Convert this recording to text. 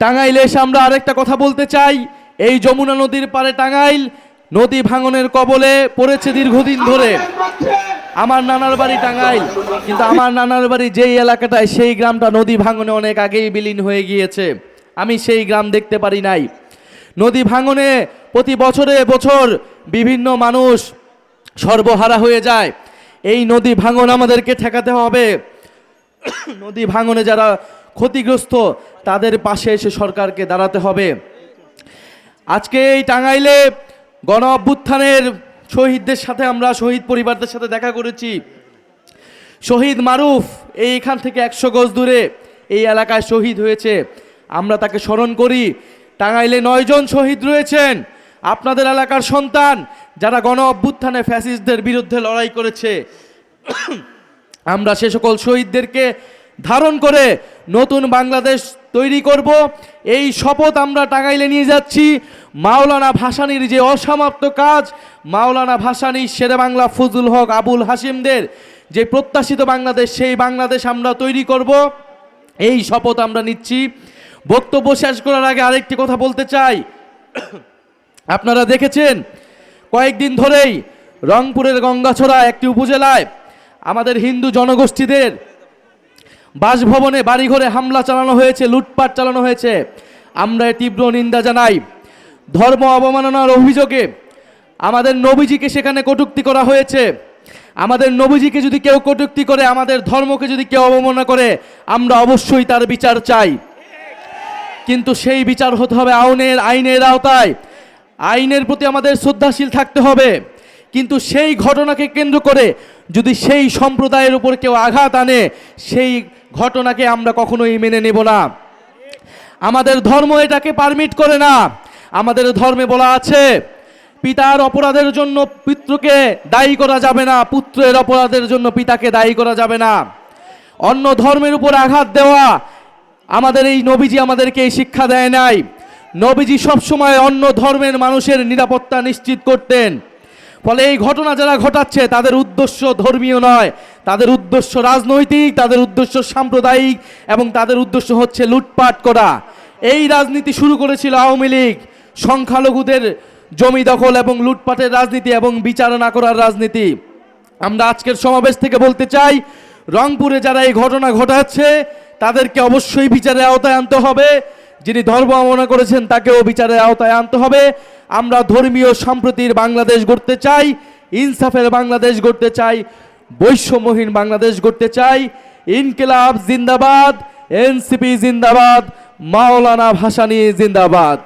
টাঙ্গাইলে এসে আমরা আরেকটা কথা বলতে চাই। এই যমুনা নদীর পারে টাঙ্গাইল, নদী ভাঙনের কবলে পড়েছে দীর্ঘদিন ধরে। আমার নানার বাড়ি টাঙ্গাইল, কিন্তু আমার নানার বাড়ি যেই এলাকাটায়, সেই গ্রামটা নদী ভাঙনে অনেক আগেই বিলীন হয়ে গিয়েছে। আমি সেই গ্রাম দেখতে পারি নাই। নদী ভাঙনে প্রতি বছরে বছর বিভিন্ন মানুষ সর্বহারা হয়ে যায়। এই নদী ভাঙন আমাদেরকে ঠেকাতে হবে। নদী ভাঙনে যারা ক্ষতিগ্রস্ত তাদের পাশে এসে সরকারকে দাঁড়াতে হবে। আজকে এই টাঙ্গাইলে গণ অভ্যুত্থানের শহীদদের সাথে আমরা, শহীদ পরিবারদের সাথে দেখা করেছি। শহীদ মারুফ এইখান থেকে একশো গজ দূরে এই এলাকায় শহীদ হয়েছে। আমরা তাকে স্মরণ করি, টাঙ্গাইলে নয়জন শহীদ রয়েছেন। আপনাদের এলাকার সন্তান যারা গণ অভ্যুত্থানে ফ্যাসিস্টদের বিরুদ্ধে লড়াই করেছে। আমরা সে সকল শহীদদেরকে ধারণ করে নতুন বাংলাদেশ তৈরি করব। এই শপথ আমরা টাঙ্গাইলে নিয়ে যাচ্ছি। মাওলানা ভাসানির যে অসমাপ্ত কাজ, মাওলানা ভাসানি শেরে বাংলা ফজুল হক আবুল হাসিমদের যে প্রত্যাশিত বাংলাদেশ, সেই বাংলাদেশ আমরা তৈরি করব। এই শপথ আমরা নিচ্ছি। বক্তব্য শেষ করার আগে আরেকটি কথা বলতে চাই। আপনারা দেখেছেন, কয়েকদিন ধরেই রংপুরের গঙ্গাছড়া একটি উপজেলায় আমাদের হিন্দু জনগোষ্ঠীদের বাসভবনে বাড়িঘরে হামলা চালানো হয়েছে, লুটপাট চালানো হয়েছে। আমরা তীব্র নিন্দা জানাই। ধর্ম অবমাননার অভিযোগে আমাদের নবীজিকে সেখানে কটূক্তি করা হয়েছে। আমাদের নবীজিকে যদি কেউ কটূক্তি করে, আমাদের ধর্মকে যদি কেউ অবমাননা করে, আমরা অবশ্যই তার বিচার চাই। কিন্তু সেই বিচার হতে হবে আইনের আইনের আওতায়। আইনের প্রতি আমাদের শ্রদ্ধাশীল থাকতে হবে। কিন্তু সেই ঘটনাকে কেন্দ্র করে যদি সেই সম্প্রদায়ের উপর কেউ আঘাত আনে, সেই ঘটনাকে আমরা কখনোই মেনে নেব না। আমাদের ধর্ম এটাকে পারমিট করে না। আমাদের ধর্মে বলা আছে, পিতার অপরাধের জন্য পিতৃকে দায়ী করা যাবে না, পুত্রের অপরাধের জন্য পিতাকে দায়ী করা যাবে না। অন্য ধর্মের উপর আঘাত দেওয়া আমাদের এই নবীজি আমাদেরকে এই শিক্ষা দেয় নাই। নবীজি সবসময় অন্য ধর্মের মানুষের নিরাপত্তা নিশ্চিত করতেন। ফলে এই ঘটনা যারা ঘটাচ্ছে, তাদের উদ্দেশ্য ধর্মীয় নয়। তাদের উদ্দেশ্য রাজনৈতিক, তাদের উদ্দেশ্য সাম্প্রদায়িক এবং তাদের উদ্দেশ্য হচ্ছে লুটপাট করা। এই রাজনীতি শুরু করেছিল আওয়ামী লীগ। সংখ্যালঘুদের জমি দখল এবং লুটপাটের রাজনীতি এবং বিচার না করার রাজনীতি। আমরা আজকের সমাবেশ থেকে বলতে চাই, রংপুরে যারা এই ঘটনা ঘটাচ্ছে, তাদেরকে অবশ্যই বিচারের আওতায় আনতে হবে। যিনি ধর্ম অবমাননা করেছেন, তাকেও বিচারের আওতায় আনতে হবে। আমরা ধর্মীয় সম্প্রতির বাংলাদেশ গড়তে চাই, ইনসাফের বাংলাদেশ গড়তে চাই, বৈষম্যহীন বাংলাদেশ গড়তে চাই। ইনকিলাব জিন্দাবাদ, এনসিপি জিন্দাবাদ, মাওলানা ভাসানি জিন্দাবাদ।